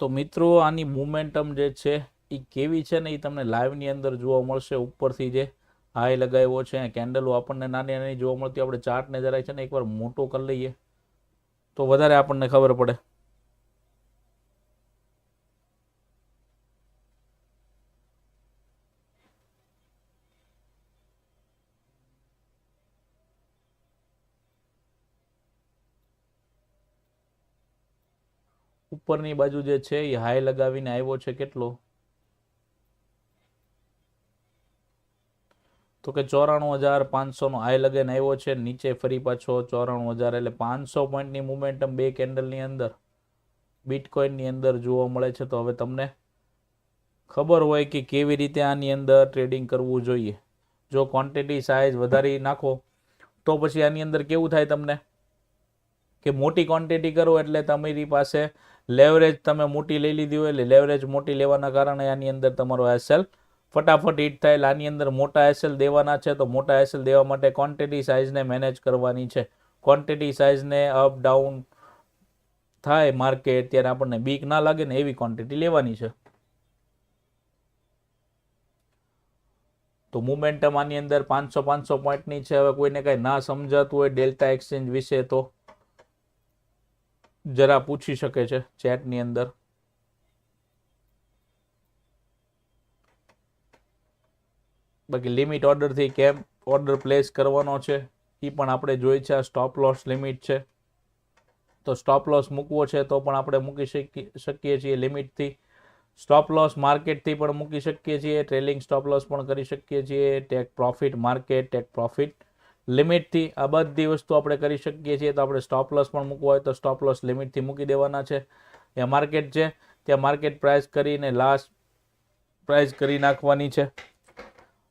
તો મિત્રો, આની મોમેન્ટમ જે છે એ કેવી છે ને એ તમને લાઈવની અંદર જોવા મળશે. ઉપરથી જે હાઈ લગાવ્યો છે કેન્ડલો આપણને નાની નાની જોવા મળતી આપણે ચાર્ટને જરાય છે ને એકવાર મોટો કરી લઈએ. તો વધારે આપણને ખબર પડે. ઉપરની બાજુ જે છે એ હાઈ લગાવીને આવ્યો છે કેટલો? તો કે ચોરાણું હજાર પાંચસોનો હાઈ લગાવીને આવ્યો છે, નીચે ફરી પાછો ચોરાણું હજાર એટલે પાંચસો પોઈન્ટની મુમેન્ટમ બે કેન્ડલની અંદર બિટકોઇનની અંદર જોવા મળે છે. તો હવે તમને ખબર હોય કે કેવી રીતે આની અંદર ટ્રેડિંગ કરવું જોઈએ. જો ક્વોન્ટિટી સાઇઝ વધારી નાખો, તો પછી આની અંદર કેવું થાય તમને? કે મોટી ક્વોન્ટિટી કરો એટલે તમારી પાસે લેવરેજ તમે મોટી લઈ લીધી હોય એટલે લેવરેજ મોટી લેવાના કારણે આની અંદર તમારો એસએલ ફટાફટ હિટ થાય. આની અંદર મોટા એસએલ દેવાના છે તો મોટા એસએલ દેવા માટે ક્વોન્ટિટી સાઇઝને મેનેજ કરવાની છે. ક્વોન્ટિટી સાઇઝને અપ ડાઉન થાય માર્કેટ ત્યારે આપણને બીક ના લાગે ને એવી ક્વોન્ટિટી લેવાની છે. તો મુમેન્ટમ આની અંદર પાંચસો પાંચસો પોઈન્ટની છે. હવે કોઈને કાંઈ ના સમજાતું હોય ડેલ્ટા એક્સચેન્જ વિશે તો જરા પૂછી શકે છે ચેટની અંદર. બાકી લિમિટ ઓર્ડરથી કેમ ઓર્ડર પ્લેસ કરવાનો છે એ પણ આપણે જોઈ છે, આ સ્ટોપ લોસ લિમિટ છે. તો સ્ટોપ લોસ મૂકવો છે તો પણ આપણે મૂકી શકીએ શકીએ છીએ લિમિટથી સ્ટોપ લોસ માર્કેટથી પણ મૂકી શકીએ છીએ ટ્રેલિંગ સ્ટોપ લોસ પણ કરી શકીએ છીએ take profit market take profit લિમિટથી આ બધી વસ્તુ આપણે કરી શકીએ છીએ. તો આપણે સ્ટોપ લોસ પણ મૂકવો હોય તો સ્ટોપ લોસ લિમિટથી મૂકી દેવાના છે. ત્યાં માર્કેટ છે. ત્યાં માર્કેટ પ્રાઇસ કરીને લાસ્ટ પ્રાઇસ કરી નાખવાની છે.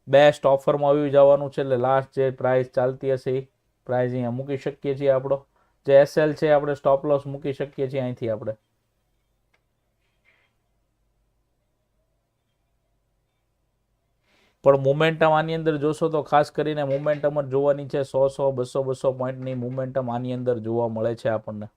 બેસ્ટ ઓફરમાં આવી જવાનું છે. એટલે લાસ્ટ જે પ્રાઇસ ચાલતી હશે એ પ્રાઇસ અહીંયા મૂકી શકીએ છીએ આપણો. જે એસએલ છે આપણે સ્ટોપ લોસ મૂકી શકીએ છીએ અહીંથી આપણે. પણ મોમેન્ટમ આની અંદર જોશો તો ખાસ કરીને મોમેન્ટમ જ જોવાની છે. સો સો, બસો બસો પોઈન્ટની મોમેન્ટમ આની અંદર જોવા મળે છે આપણને.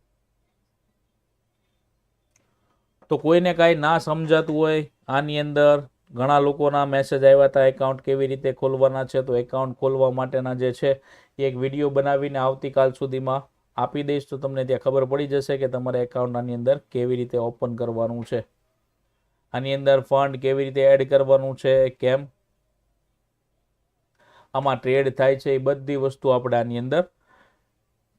તો કોઈને કાંઈ ના સમજાતું હોય આની અંદર, ઘણા લોકોના મેસેજ આવ્યા હતા એકાઉન્ટ કેવી રીતે ખોલવાના છે? તો એકાઉન્ટ ખોલવા માટેના જે છે એક વીડિયો બનાવીને આવતીકાલ સુધીમાં આપી દઈશ. તો તમને ત્યાં ખબર પડી જશે કે તમારે એકાઉન્ટ આની અંદર કેવી રીતે ઓપન કરવાનું છે. આની અંદર ફંડ કેવી રીતે એડ કરવાનું છે, કેમ આમાં ટ્રેડ થાય છે એ બધી વસ્તુ આપણે આની અંદર.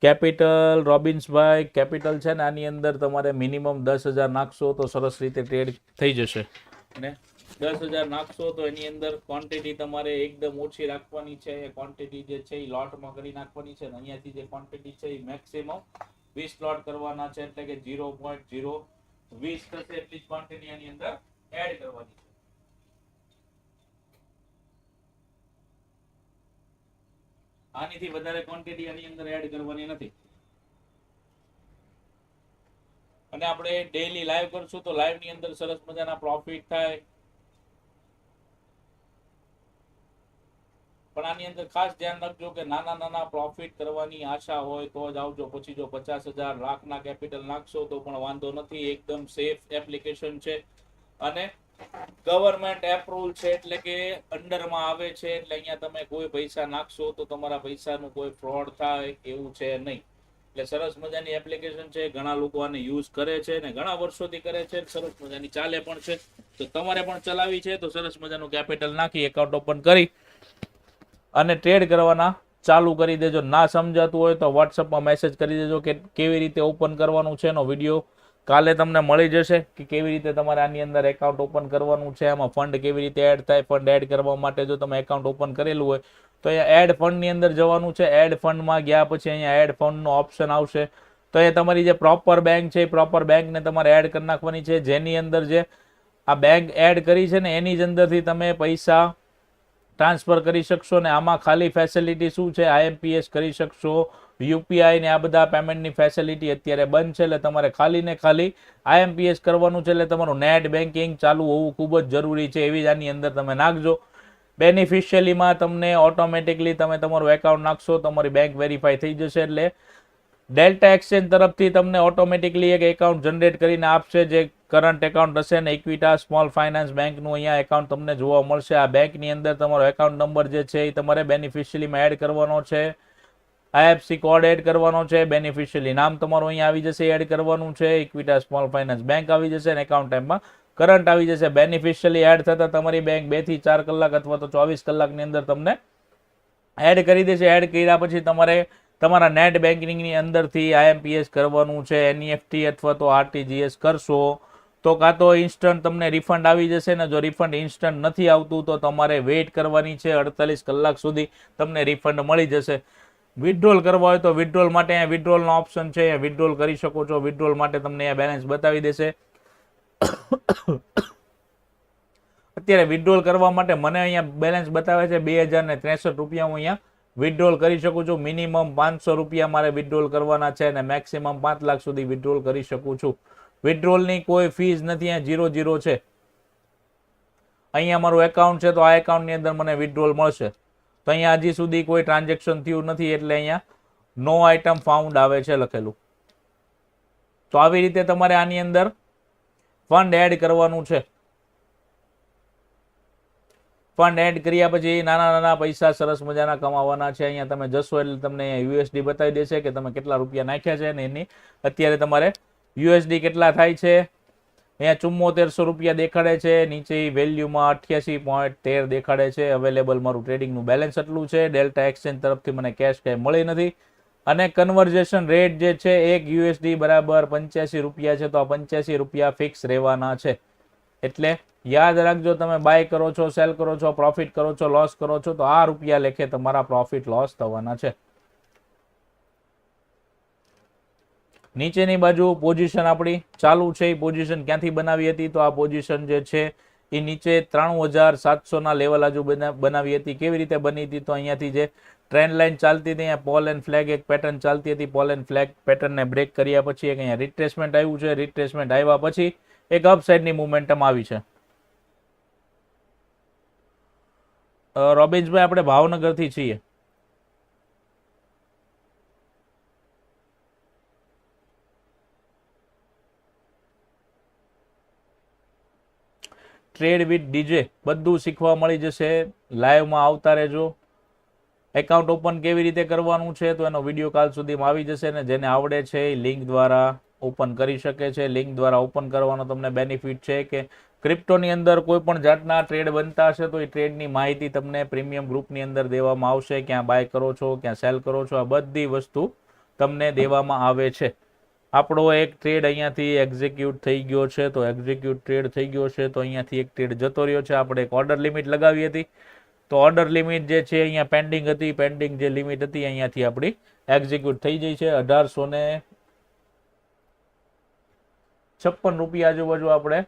કેપિટલ રોબિન્સભાઈ કેપિટલ છે ને આની અંદર તમારે મિનિમમ દસ હજાર નાખશો તો સરસ રીતે ટ્રેડ થઈ જશે. ને દસ હજાર નાખશો તો એની અંદર ક્વોન્ટિટી તમારે એકદમ ઓછી રાખવાની છે. એ ક્વોન્ટિટી જે છે એ લોટમાં કરી નાખવાની છે. અને અહીંયાથી જે ક્વોન્ટિટી છે એ મેક્સિમમ વીસ લોટ કરવાના છે. એટલે કે ઝીરો પોઈન્ટ ઝીરો વીસ થશે એટલી જ ક્વોન્ટિટી આની અંદર એડ કરવાની છે. આનીથી વધારે ક્વોન્ટિટી આની અંદર એડ કરવાની નથી. અને આપણે ડેઈલી લાઈવ કરશું તો લાઈવની અંદર સરસ મજાના પ્રોફિટ થાય. પણ આની અંદર ખાસ ધ્યાન રાખજો કે નાના નાના પ્રોફિટ કરવાની આશા હોય તો જ આવજો. પછી જો પચાસ હજાર લાખના કેપિટલ નાખશો તો પણ વાંધો નથી. એકદમ સેફ એપ્લિકેશન છે. અને ગવર્મેન્ટ એપ્રુવલ છે એટલે કે અંડરમાં આવે છે એટલે અહીંયા તમે કોઈ પૈસા નાખશો તો તમારા પૈસાનું કોઈ ફ્રોડ થાય એવું છે નહીં. એટલે સરસ મજાની એપ્લિકેશન છે, ઘણા લોકો આને યુઝ કરે છે ને ઘણા વર્ષોથી કરે છે, સરસ મજાની ચાલે પણ છે. તો તમારે પણ ચલાવી છે તો સરસ મજાનું કેપિટલ નાખી એકાઉન્ટ ઓપન કરી અને ટ્રેડ કરવાના ચાલુ કરી દેજો. ના સમજાતું હોય તો વોટ્સઅપમાં મેસેજ કરી દેજો કે કેવી રીતે ઓપન કરવાનું છે એનો વીડિયો કાલે તમને મળી જશે કે કેવી રીતે તમારે આની અંદર એકાઉન્ટ ઓપન કરવાનું છે, આમાં ફંડ કેવી રીતે એડ થાય ફંડ એડ કરવા માટે જો તમે એકાઉન્ટ ઓપન કરેલું હોય, તો અહીંયા એડ ફંડની અંદર જવાનું છે. એડ ફંડમાં ગયા પછી અહીંયા એડ ફંડનો ઓપ્શન આવશે. તો એ તમારી જે પ્રોપર બેંક છે, એ પ્રોપર બેંકને તમારે એડ કરી નાખવાની છે. જેની અંદર જે આ બેંક એડ કરી છે ને, એની જ અંદરથી તમે પૈસા ટ્રાન્સફર કરી શકશો ને, આમાં ખાલી ફેસિલિટી શું છે? આઈએમપીએસ કરી શકશો યુપીઆઈ ને આ બધા પેમેન્ટની ફેસિલિટી અત્યારે બંધ છે, એટલે તમારે ખાલી ને ખાલી આઈએમપીએસ કરવાનું છે, એટલે તમારું નેટ બેન્કિંગ ચાલુ હોવું ખૂબ જ જરૂરી છે, એવી જ આની અંદર તમે નાખજો. બેનિફિશિયલીમાં તમને ઓટોમેટિકલી તમે તમારું એકાઉન્ટ નાખશો, તમારી બેંક વેરીફાઈ થઈ જશે, એટલે ડેલ્ટા એક્સચેન્જ તરફથી તમને ઓટોમેટિકલી એક એકાઉન્ટ જનરેટ કરીને આપશે, જે કરંટ એકાઉન્ટ હશે ને ઇક્વિટા સ્મોલ ફાઇનાન્સ બેંકનું અહીંયા એકાઉન્ટ તમને જોવા મળશે. આ બેંકની અંદર તમારો એકાઉન્ટ નંબર જે છે એ તમારે બેનિફિશિયલીમાં એડ કરવાનો છે. આઈએફસી કોડ એડ કરવાનો છે બેનિફિશિયલી નામ તમારું અહીંયા આવી જશે, એડ કરવાનું છે ઇક્વિટા સ્મોલ ફાઇનાન્સ બેંક આવી જશે અને એકાઉન્ટ ટાઈમમાં કરંટ આવી જશે. બેનિફિશિયલી એડ થતાં તમારી બેંક બેથી ચાર કલાક અથવા તો ચોવીસ કલાકની અંદર તમને એડ કરી દેશે. એડ કર્યા પછી તમારે તમારા નેટ બેન્કિંગની અંદરથી આઈએમપીએસ કરવાનું છે એનઈએફટી અથવા તો આરટીજીએસ કરશો તો કાં તો ઇન્સ્ટન્ટ તમને રિફંડ આવી જશે ને જો રિફંડ ઇન્સ્ટન્ટ નથી આવતું તો તમારે વેઇટ કરવાની છે. અડતાલીસ કલાક સુધી તમને રિફંડ મળી જશે. વિથડ્રોલ કરવા હોય તો વિથડ્રોલ માટે અહીંયા વિથડ્રોલનો ઓપ્શન છે, અહીંયા વિથડ્રોલ કરી શકો છો. વિથડ્રોલ માટે તમને અહીંયા બેલેન્સ બતાવી દેશે. અત્યારે વિથડ્રોલ કરવા માટે મને અહીંયા બેલેન્સ બતાવે છે બે હજાર ને ત્રેસઠ રૂપિયા હું અહીંયા વિથડ્રોલ કરી શકું છું. મિનિમમ પાંચસો રૂપિયા મારે વિથડ્રોલ કરવાના છે અને મેક્સિમમ પાંચ લાખ સુધી વિથડ્રોલ કરી શકું છું. વિથડ્રોલની કોઈ ફીસ નથી, અહીંયા જીરો જીરો છે. અહીંયા મારું એકાઉન્ટ છે તો આ એકાઉન્ટની અંદર મને વિથડ્રોલ મળશે. તો અહીંયા હજી સુધી કોઈ ટ્રાન્ઝેક્શન થયું નથી એટલે અહીંયા નો આઇટમ ફાઉન્ડ આવે છે લખેલું. તો આવી રીતે તમારે આની અંદર ફંડ એડ કરવાનું છે. ફંડ એડ કર્યા પછી નાના નાના પૈસા સરસ મજાના કમાવાના છે. અહીંયા તમે જશો એટલે તમને યુએસડી બતાવી દેશે કે તમે કેટલા રૂપિયા નાખ્યા છે અને એની અત્યારે તમારે યુએસડી કેટલા થાય છે. અહીંયા ચુમ્મોતેરસો રૂપિયા દેખાડે છે, નીચે વેલ્યુમાં અઠ્યાસી પોઈન્ટ તેર દેખાડે છે અવેલેબલ મારું ટ્રેડિંગનું બેલેન્સ એટલું છે ડેલ્ટા એક્સચેન્જ તરફથી મને કેશ કંઈ મળી નથી. અને કન્વર્ઝેશન રેટ જે છે એક યુએસડી બરાબર પંચ્યાસી રૂપિયા છે, તો આ પંચ્યાસી રૂપિયા ફિક્સ રહેવાના છે. એટલે યાદ રાખજો, તમે બાય કરો છો સેલ કરો છો પ્રોફિટ કરો છો લોસ કરો છો, તો આ રૂપિયા લેખે તમારા પ્રોફિટ લોસ થવાના છે. નીચેની બાજુ પોઝિશન આપણી ચાલુ છે. એ પોઝિશન ક્યાંથી બનાવી હતી? તો આ પોઝિશન જે છે, એ નીચે ત્રાણું હજાર સાતસોના લેવલ આજુ બના- બનાવી હતી. કેવી રીતે બની હતી? તો અહીંયાથી જે ટ્રેન્ડ લાઇન ચાલતી હતી, અહીંયા પોલ એન્ડ ફ્લેગ એક પેટર્ન ચાલતી હતી. પોલ એન્ડ ફ્લેગ પેટર્નને બ્રેક કર્યા પછી એક અહીંયા રિટ્રેસમેન્ટ આવ્યું છે. રિટ્રેસમેન્ટ આવ્યા પછી એક અપસાઇડની મુમેન્ટમ આવી છે. રોબિન્સભાઈ, આપણે ભાવનગરથી છીએ. ટ્રેડ વિથ ડીજે બધું શીખવા મળી જશે. લાઈવમાં આવતા રહેજો. એકાઉન્ટ ઓપન કેવી રીતે કરવાનું છે તો એનો વીડિયો કાલ સુધીમાં આવી જશે ને જેને આવડે છે એ લિંક દ્વારા ઓપન કરી શકે છે. લિંક દ્વારા ઓપન કરવાનો તમને બેનિફિટ છે કે ક્રિપ્ટોની અંદર કોઈ પણ જાતના ટ્રેડ બનતા હશે તો એ ટ્રેડની માહિતી તમને પ્રીમિયમ ગ્રુપની અંદર દેવામાં આવશે. ક્યાં બાય કરો છો, ક્યાં સેલ કરો છો, આ બધી વસ્તુ તમને દેવામાં આવે છે. આપણો એક ટ્રેડ અહીંયાથી એક્ઝિક્યુટ થઈ ગયો છે, તો એક્ઝિક્યુટ ટ્રેડ થઈ ગયો છે, તો અહીંયાથી એક ટ્રેડ જતો રહ્યો છે. આપણે એક ઓર્ડર લિમિટ લગાવી હતી. તો ઓર્ડર લિમિટ જે છે અહીંયા પેન્ડિંગ હતી પેન્ડિંગ જે લિમિટ હતી અહીંયાથી આપણી એક્ઝિક્યુટ થઈ જઈ છે. અઢારસો ને છપ્પન રૂપિયા આજુબાજુ આપણે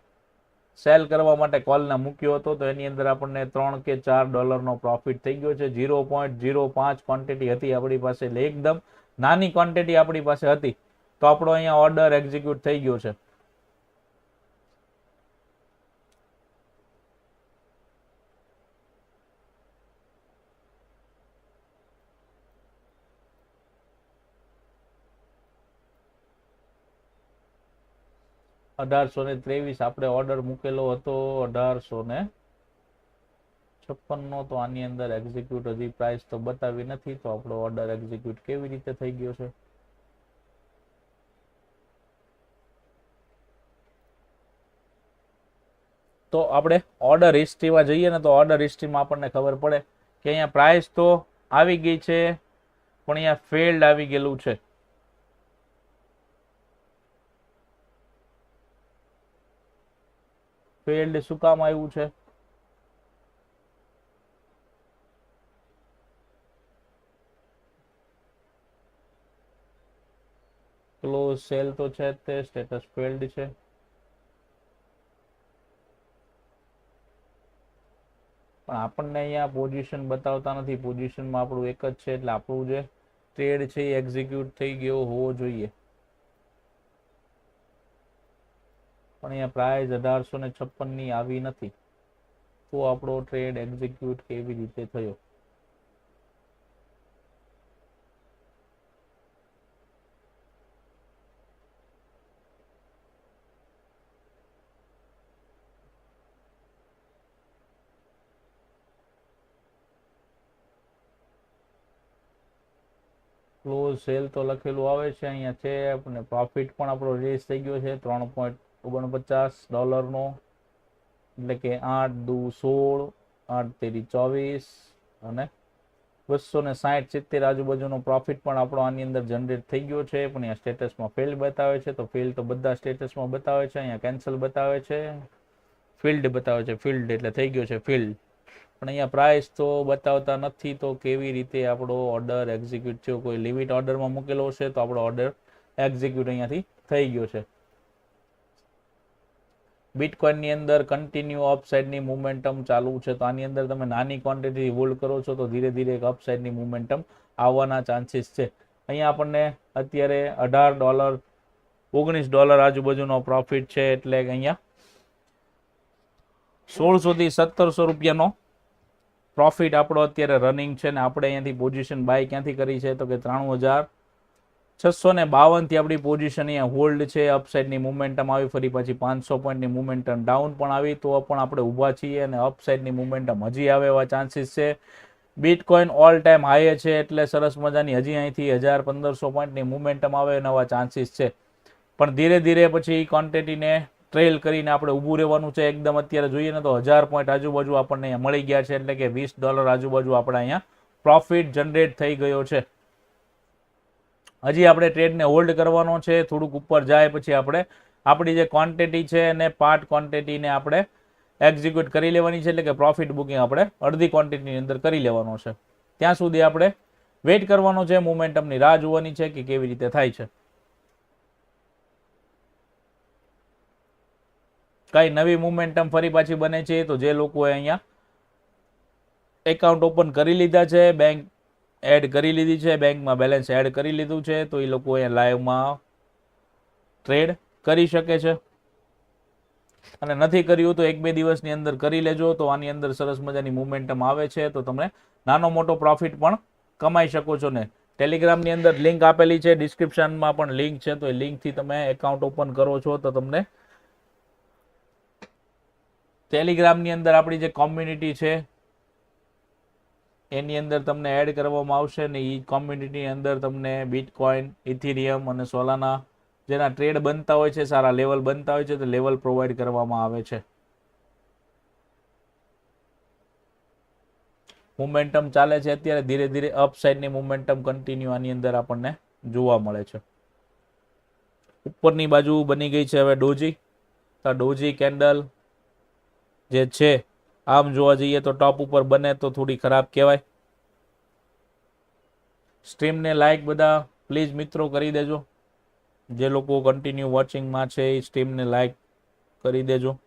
સેલ કરવા માટે કોલના મૂક્યો હતો. તો એની અંદર આપણને ત્રણ કે ચાર ડોલરનો પ્રોફિટ થઈ ગયો છે. ઝીરો પોઈન્ટ ઝીરો પાંચ ક્વોન્ટિટી હતી આપણી પાસે એટલે એકદમ નાની ક્વોન્ટિટી આપણી પાસે હતી. તો આપણો અહીંયા ઓર્ડર એક્ઝિક્યુટ થઈ ગયો છે. અઢારસો ને ત્રેવીસ આપણે ઓર્ડર મૂકેલો હતો, અઢારસો ને છપ્પન નો તો આની અંદર એક્ઝિક્યુટ હજી પ્રાઇસ તો બતાવી નથી, તો આપણો ઓર્ડર એક્ઝિક્યુટ કેવી રીતે થઈ ગયો છે? તો આપણે ઓર્ડર હિસ્ટ્રીમાં જઈએ ને તો ઓર્ડર હિસ્ટ્રીમાં આપણને ખબર પડે કે અહીંયા પ્રાઇસ તો આવી ગઈ છે, પણ અહીંયા ફેલ્ડ આવી ગયેલું છે. ફેલ્ડ શું કામ આવ્યું છે? ક્લોઝ સેલ તો છે તે સ્ટેટસ ફેલ્ડ છે. પણ આપણને અહીંયા પોઝિશન બતાવતા નથી. પોઝિશનમાં આપણું એક જ છે એટલે આપણું જે ટ્રેડ છે એ એક્ઝિક્યુટ થઈ ગયો હોવો જોઈએ. પણ અહીંયા પ્રાઇઝ અઢારસો ને છપ્પનની આવી નથી. તો આપણો ટ્રેડ એક્ઝિક્યુટ કેવી રીતે થયો? ક્લોઝ સેલ તો લખેલું આવે છે, અહીંયા છે અને પ્રોફિટ પણ આપણો રિલીઝ થઈ ગયો છે, ત્રણ પોઈન્ટ ઓગણપચાસ ડોલરનો એટલે કે આઠ દુ સોળ, આઠ તેરી ચોવીસ અને બસો ને સાઠ સિત્તેર આજુબાજુનો પ્રોફિટ પણ આપણો આની અંદર જનરેટ થઈ ગયો છે, પણ અહીંયા સ્ટેટસમાં ફેલ બતાવે છે, તો ફેલ તો બધા સ્ટેટસમાં બતાવે છે, અહીંયા કેન્સલ બતાવે છે. ફિલ્ડ બતાવે છે ફિલ્ડ એટલે થઈ ગયો છે ફિલ્ડ પણ અહીંયા પ્રાઇસ તો બતાવતા નથી તો કેવી રીતે આપણો ઓર્ડર એક્ઝિક્યુટ થયો? કોઈ લિમિટ ઓર્ડરમાં મૂકેલો હશે તો આપણો ઓર્ડર એક્ઝિક્યુટ અહીંયાથી થઈ ગયો છે. બિટકોઇનની અંદર કન્ટિન્યુ અપસાઇડની મુમેન્ટમ ચાલુ છે. તો આની અંદર તમે નાની ક્વોન્ટિટી હોલ્ડ કરો છો તો ધીરે ધીરે એક અપસાઇડની મુમેન્ટમ આવવાના ચાન્સીસ છે. અહીંયા આપણને અત્યારે અઢાર ડોલર ઓગણીસ ડોલર આજુબાજુનો પ્રોફિટ છે એટલે અહીંયા સોળસો થી સત્તરસો રૂપિયાનો પ્રોફિટ આપણો અત્યારે રનિંગ છે ને આપણે અહીંયાથી પોઝિશન બાય ક્યાંથી કરી છે? તો કે ત્રાણું હજાર. છસો ને બાવનથી આપણી પોઝિશન અહીંયા હોલ્ડ છે. અપસાઇડની મુમેન્ટમ આવી, ફરી પછી પાંચસો પોઈન્ટની મુમેન્ટમ ડાઉન પણ આવી. તો પણ આપણે ઊભા છીએ અને અપસાઇડની મુમેન્ટમ હજી આવે એવા ચાન્સીસ છે. બિટકોઇન ઓલ ટાઈમ હાઈએ છે એટલે સરસ મજાની હજી અહીંથી હજાર પંદરસો પોઈન્ટની મુમેન્ટમ આવે એવા ચાન્સીસ છે. પણ ધીરે ધીરે પછી ક્વોન્ટિટીને ટ્રેલ કરીને આપણે ઊભું રહેવાનું છે એકદમ અત્યારે જોઈએ ને તો હજાર પોઈન્ટ આજુબાજુ આપણને અહીંયા મળી ગયા છે એટલે કે વીસ ડોલર આજુબાજુ આપણે અહીંયા પ્રોફિટ જનરેટ થઈ ગયો છે. હજી આપણે ટ્રેડને હોલ્ડ કરવાનો છે, થોડુંક ઉપર જાય પછી આપણે આપણી જે ક્વોન્ટિટી છે એને પાર્ટ ક્વોન્ટિટીને આપણે એક્ઝિક્યુટ કરી લેવાની છે એટલે કે પ્રોફિટ બુકિંગ આપણે અડધી ક્વોન્ટિટીની અંદર કરી લેવાનો છે. ત્યાં સુધી આપણે વેઇટ કરવાનો છે મોમેન્ટમની રાહ જોવાની છે કે કેવી રીતે થાય છે. કઈ નવી મુમેન્ટમ ફરી પાછી બને છે તો જે લોકોએ અહીંયા એકાઉન્ટ ઓપન કરી લીધા છે બેંક એડ કરી લીધી છે બેંકમાં બેલેન્સ એડ કરી લીધું છે, તો એ લોકો અહીંયા લાઈવમાં ટ્રેડ કરી શકે છે. અને નથી કર્યું તો એક બે દિવસની અંદર કરી લેજો, તો આની અંદર સરસ મજાની મુમેન્ટમ આવે છે, તો તમે નાનો મોટો પ્રોફિટ પણ કમાઈ શકો છો ને. ટેલિગ્રામની અંદર લિંક આપેલી છે ડિસ્ક્રિપ્શનમાં પણ લિંક છે, તો એ લિંકથી તમે એકાઉન્ટ ઓપન કરો છો, તો તમને ટેલિગ્રામની અંદર આપણી જે કોમ્યુનિટી છે, એની અંદર તમને એડ કરવામાં આવશે ને એ કોમ્યુનિટીની અંદર તમને બિટકોઇન ઇથિરિયમ અને સોલાના જેના ટ્રેડ બનતા હોય છે, સારા લેવલ બનતા હોય છે, તો લેવલ પ્રોવાઈડ કરવામાં આવે છે. મુમેન્ટમ ચાલે છે અત્યારે, ધીરે ધીરે અપ સાઈડની મુમેન્ટમ કન્ટિન્યુ આની અંદર આપણને જોવા મળે છે. ઉપરની બાજુ બની ગઈ છે હવે ડોજી તો ડોજી કેન્ડલ જે છે, આમ જોવા જઈએ તો ટોપ ઉપર બને તો થોડી ખરાબ કહેવાય. સ્ટ્રીમને લાઇક બધા પ્લીઝ મિત્રો કરી દેજો. જે લોકો કન્ટિન્યુ વોચિંગમાં છે, એ સ્ટ્રીમને લાઇક કરી દેજો.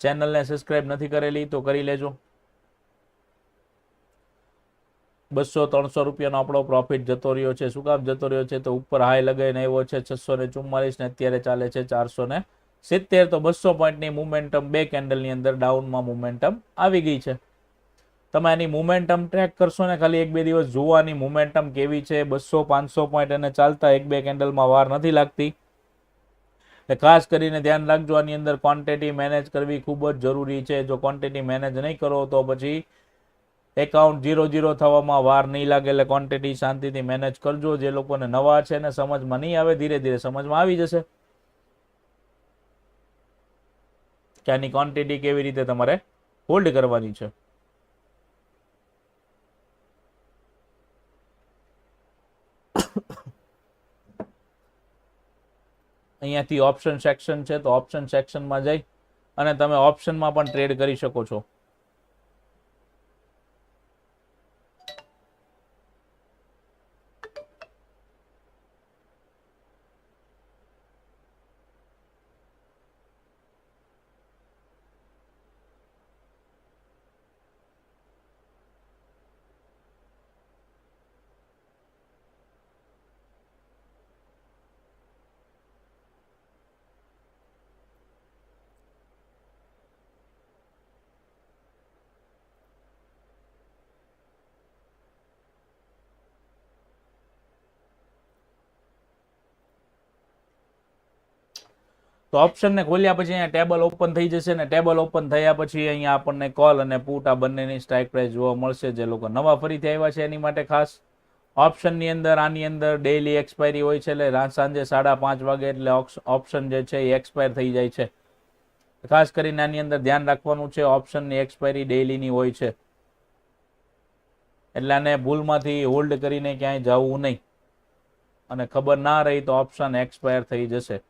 ચેનલને સબસ્ક્રાઇબ નથી કરેલી તો કરી લેજો. બસો ત્રણસો રૂપિયાનો આપણો પ્રોફિટ જતો રહ્યો છે. શું કામ જતો રહ્યો છે? તો ઉપર હાઈ લગાવીને આવ્યો છે, છસો ને ચુમ્માલીસ ને અત્યારે ચાલે છે, ચારસો ને સિત્તેર તો બસો પોઈન્ટની મુમેન્ટમ બે કેન્ડલની અંદર ડાઉનમાં મુમેન્ટમ આવી ગઈ છે. તમે એની મુમેન્ટમ ટ્રેક કરશો ને, ખાલી એક બે દિવસ જોવાની મુમેન્ટમ કેવી છે? બસો, પાંચસો પોઈન્ટ એને ચાલતા એક બે કેન્ડલમાં વાર નથી લાગતી. એટલે ખાસ કરીને ધ્યાન રાખજો, આની અંદર ક્વોન્ટિટી મેનેજ કરવી ખૂબ જ જરૂરી છે. જો ક્વોન્ટિટી મેનેજ નહીં કરો તો પછી એકાઉન્ટ જીરો જીરો થવામાં વાર નહીં લાગે, એટલે ક્વોન્ટિટી શાંતિથી મેનેજ કરજો. જે લોકોને નવા છે ને સમજમાં નહીં આવે, ધીરે ધીરે સમજમાં આવી જશે. કે આની ક્વોન્ટિટી કેવી રીતે તમારે હોલ્ડ કરવાની છે? અહીંયાથી ઓપ્શન સેક્શન છે, તો ઓપ્શન સેક્શનમાં જઈ અને તમે ઓપ્શનમાં પણ ટ્રેડ કરી શકો છો. તો ઓપ્શનને ખોલ્યા પછી અહીંયા ટેબલ ઓપન થઈ જશે ને ટેબલ ઓપન થયા પછી અહીંયા આપણને કોલ અને પુટ આ બંનેની સ્ટ્રાઇક પ્રાઇસ જોવા મળશે. જે લોકો નવા ફરીથી આવ્યા છે એની માટે ખાસ. ઓપ્શનની અંદર, આની અંદર ડેઈલી એક્સપાયરી હોય છે એટલે સાંજે સાડા પાંચ વાગે એટલે ઓપ્શન જે છે એ એક્સપાયર થઈ જાય છે. ખાસ કરીને આની અંદર ધ્યાન રાખવાનું છે ઓપ્શનની એક્સપાયરી ડેઈલીની હોય છે. એટલે આને ભૂલમાંથી હોલ્ડ કરીને ક્યાંય જવું નહીં. અને ખબર ના રહી તો ઓપ્શન એક્સપાયર થઈ જશે.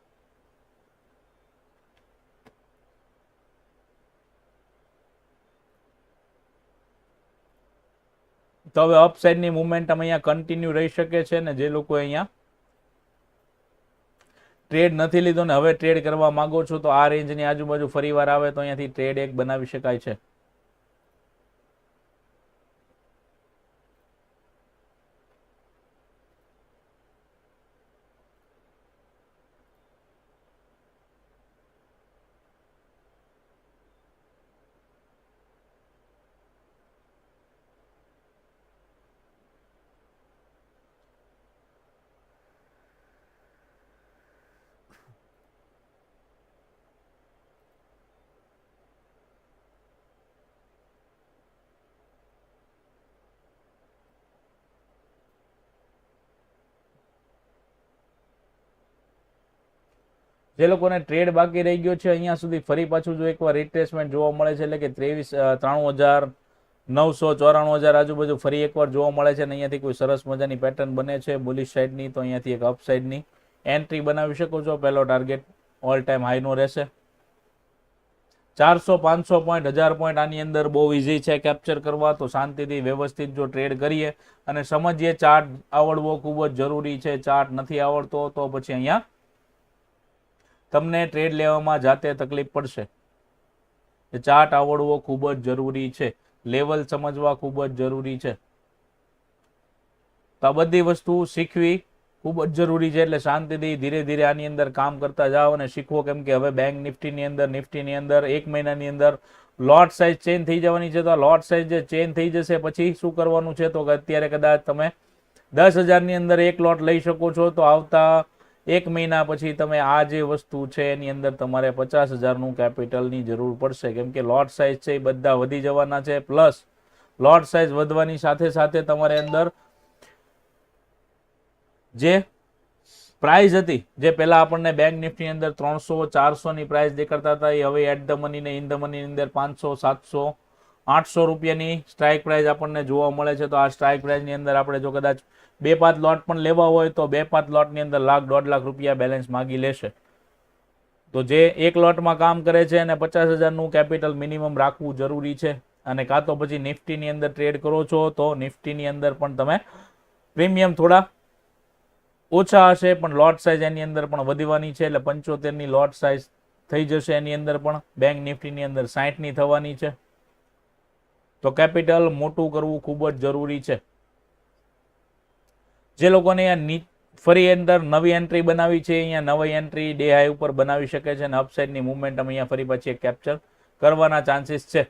તો હવે અપસાઇડની મુવમેન્ટમ અહીંયા કન્ટિન્યુ રહી શકે છે ને જે લોકો અહીંયા ટ્રેડ નથી લીધો ને હવે ટ્રેડ કરવા માંગો છો તો આ રેન્જની આજુબાજુ ફરીવાર આવે તો અહીંયાથી ટ્રેડ એક બનાવી શકાય છે. જે લોકોને ટ્રેડ બાકી રહી ગયો છે, અહીંયા સુધી ફરી પાછું જો એકવાર રિટ્રેસમેન્ટ જોવા મળે છે, એટલે કે ત્રેવીસ ત્રાણું હજાર નવસો ચોરાણું હજાર આજુબાજુ ફરી એકવાર જોવા મળે છે, અને અહીંયાથી કોઈ સરસ મજાની પેટર્ન બને છે બુલિશ સાઈડની તો અહીંયાથી એક અપ સાઈડની એન્ટ્રી બનાવી શકો છો. પહેલો ટાર્ગેટ ઓલ ટાઈમ હાઈનો રહેશે. ચારસો પાંચસો પોઈન્ટ હજાર પોઈન્ટ આની અંદર બહુ ઇઝી છે કેપ્ચર કરવા, તો શાંતિથી વ્યવસ્થિત જો ટ્રેડ કરીએ, અને સમજીએ ચાર્ટ આવડવો ખૂબ જ જરૂરી છે ચાર્ટ નથી આવડતો, તો પછી અહીંયા તમને ટ્રેડ લેવામાં જાતે તકલીફ પડશે. ચાર્ટ આવડવો ખૂબ જ જરૂરી છે. લેવલ સમજવા ખૂબ જ જરૂરી છે. તો આ બધી વસ્તુ શીખવી ખૂબ જ જરૂરી છે. એટલે શાંતિથી ધીરે ધીરે આની અંદર કામ કરતા જાઓ અને શીખવો કેમ કે હવે બેંક નિફ્ટીની અંદર નિફ્ટીની અંદર, એક મહિનાની અંદર લોટ સાઇઝ ચેન્જ થઈ જવાની છે. તો આ લોટ સાઇઝ જે ચેન્જ થઈ જશે, પછી શું કરવાનું છે? તો અત્યારે કદાચ તમે દસ હજારની અંદર એક લોટ લઈ શકો છો. તો આવતા એક મહિના પછી તમે આ જે વસ્તુ છે, એની અંદર તમારે પચાસ હજારનું કેપિટલની જરૂર પડશે. કેમ કે લોટ સાઇઝ છે એ બધા વધી જવાના છે. પ્લસ લોટ સાઇઝ વધવાની સાથે સાથે તમારે અંદર જે પ્રાઇઝ હતી, જે પહેલાં આપણને બેંક નિફ્ટીની અંદર ત્રણસો, ચારસોની પ્રાઇઝ દેખાડતા હતા, એ હવે એટ ધ મની ને ઇન ધ મની અંદર પાંચસો, સાતસો આઠસો રૂપિયાની સ્ટ્રાઇક પ્રાઇઝ આપણને જોવા મળે છે. તો આ સ્ટ્રાઇક પ્રાઇઝની અંદર આપણે જો કદાચ બે પાંચ લોટ પણ લેવા હોય તો બે પાંચ લોટની અંદર લાખ દોઢ લાખ રૂપિયા બેલેન્સ માગી લેશે. તો જે એક લોટમાં કામ કરે છે અને પચાસ હજારનું કેપિટલ મિનિમમ રાખવું જરૂરી છે. અને કાં તો પછી નિફ્ટીની અંદર ટ્રેડ કરો છો તો નિફ્ટીની અંદર પણ તમે પ્રીમિયમ થોડા ઓછા હશે, પણ લોટ સાઇઝ એની અંદર પણ વધવાની છે. એટલે પંચોતેરની લોટ સાઇઝ થઈ જશે એની અંદર પણ. બેંક નિફ્ટીની અંદર સાહીઠની થવાની છે. તો કેપિટલ મોટું કરવું ખૂબ જ જરૂરી છે. જે લોકોને ફરી અંદર નવી એન્ટ્રી બનાવી છે, અહીંયા નવી એન્ટ્રી ડે હાઈ ઉપર બનાવી શકે છે અને અપસાઇડની મુવમેન્ટ અહીંયા ફરી પછી કેપ્ચર કરવાના ચાન્સીસ છે.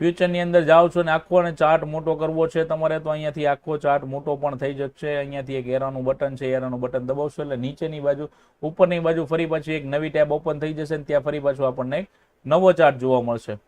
ફ્યુચરની અંદર જાઓ છો ને આખો અને ચાર્ટ મોટો કરવો છે તમારે, તો અહીંયાથી આખો ચાર્ટ મોટો પણ થઈ જશે. અહીંયાથી એક એરાનું બટન છે એરાનું બટન દબાવશો એટલે નીચેની બાજુ, ઉપરની બાજુ ફરી પાછી એક નવી ટેબ ઓપન થઈ જશે ને ત્યાં ફરી પાછું આપણને એક નવો ચાર્ટ જોવા મળશે.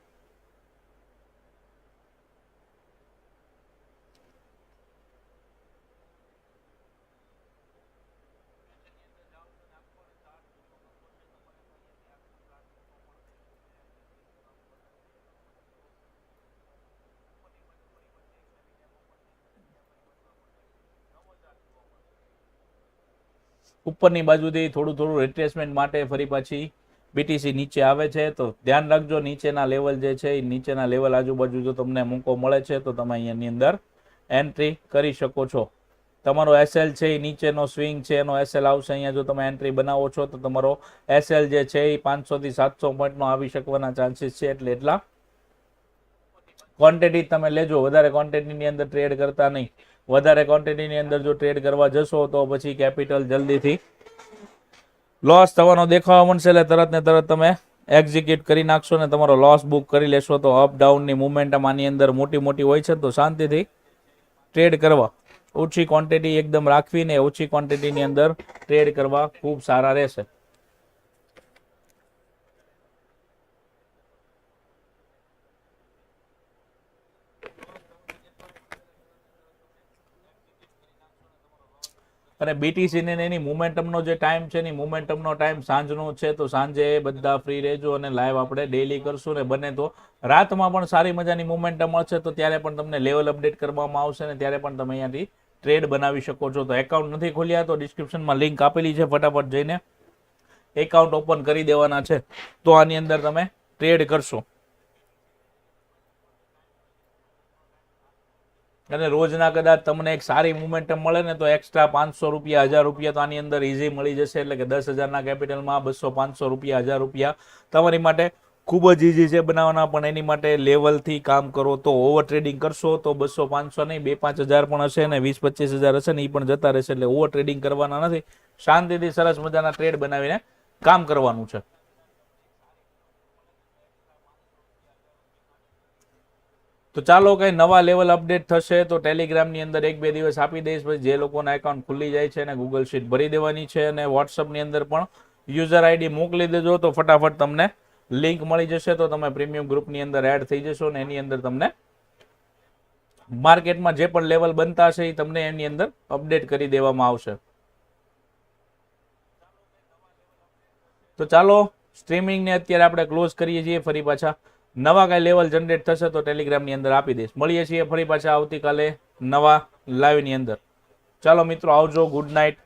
ઉપરની બાજુથી થોડું થોડું રિટ્રેસમેન્ટ માટે ફરી પાછી બીટીસી નીચે આવે છે. તો ધ્યાન રાખજો, નીચેના લેવલ જે છે એ નીચેના લેવલ આજુબાજુ જો તમને મોકો મળે છે, તો તમે અહીંયાની અંદર એન્ટ્રી કરી શકો છો. તમારો એસએલ છે એ નીચેનો સ્વિંગ છે, એનો એસએલ આવશે અહીંયા જો તમે એન્ટ્રી બનાવો છો, તો તમારો એસએલ જે છે એ પાંચસોથી સાતસો પોઈન્ટનો આવી શકવાના ચાન્સીસ છે, એટલે એટલા. ક્વોન્ટિટી તમે લેજો, વધારે ક્વોન્ટિટીની અંદર ટ્રેડ કરતા નહીં. વધારે ક્વોન્ટિટીની અંદર જો ટ્રેડ કરવા જશો તો પછી કેપિટલ જલ્દીથી લોસ થવાનો દેખાવા મળશે. એટલે તરત ને તરત તમે એક્ઝિક્યુટ કરી નાખશો ને તમારો લોસ બુક કરી લેશો તો અપ ડાઉનની આની અંદર મોટી મોટી હોય છે તો શાંતિથી ટ્રેડ કરવા. ઓછી ક્વોન્ટિટી એકદમ રાખવીને ઓછી ક્વોન્ટિટીની અંદર ટ્રેડ કરવા ખૂબ સારા રહેશે. અને બીટીસીને એની મુમેન્ટમનો જે ટાઈમ છે એની મુમેન્ટમનો ટાઈમ સાંજનો છે, તો સાંજે બધા ફ્રી રહેજો અને લાઈવ આપણે ડેલી કરશું ને બને તો રાતમાં પણ સારી મજાની મુમેન્ટમ મળશે, તો ત્યારે પણ તમને લેવલ અપડેટ કરવામાં આવશે ને ત્યારે પણ તમે અહીંયાથી ટ્રેડ બનાવી શકો છો. તો એકાઉન્ટ નથી ખોલ્યા તો ડિસ્ક્રિપ્શનમાં લિંક આપેલી છે ફટાફટ જઈને. એકાઉન્ટ ઓપન કરી દેવાના છે. તો આની અંદર તમે ટ્રેડ કરશો. અને રોજના કદાચ તમને એક સારી મુમેન્ટમ મળે ને તો એક્સ્ટ્રા પાંચસો રૂપિયા, હજાર રૂપિયા તો આની અંદર ઇઝી મળી જશે. એટલે કે દસ હજારના કેપિટલમાં બસો પાંચસો રૂપિયા, હજાર રૂપિયા તમારી માટે ખૂબ જ ઇઝી છે બનાવવાના. પણ એની માટે લેવલથી કામ કરો તો ઓવર ટ્રેડિંગ કરશો તો બસો પાંચસો નહીં, બે પાંચ હજાર પણ હશે ને વીસ પચીસ હજાર હશે ને એ પણ જતા રહેશે. એટલે ઓવર ટ્રેડિંગ કરવાના નથી. શાંતિથી સરસ મજાના ટ્રેડ બનાવીને કામ કરવાનું છે. તો ચાલો કઈ નવા લેવલ અપડેટ થશે તો ટેલિગ્રામની અંદર એક બે દિવસ આપી દઈશ. પછી જે લોકોના એકાઉન્ટ ખુલી જાય છે અને ગૂગલ શીટ ભરી દેવાની છે અને વોટ્સઅપની અંદર પણ યુઝર આઈડી મોકલી દેજો તો ફટાફટ તમને લિંક મળી જશે. તો તમે પ્રીમિયમ ગ્રુપની અંદર એડ થઈ જશો ને એની અંદર તમને માર્કેટમાં જે પણ લેવલ બનતા હશે એ તમને એની અંદર અપડેટ કરી દેવામાં આવશે. તો ચાલો સ્ટ્રીમિંગને અત્યારે આપણે ક્લોઝ કરીએ છીએ. ફરી પાછા નવા કાંઈ લેવલ જનરેટ થશે તો ટેલિગ્રામની અંદર આપી દઈશ. મળીએ છીએ ફરી પાછા આવતીકાલે નવા લાઈવની અંદર. ચાલો મિત્રો, આવજો. Good night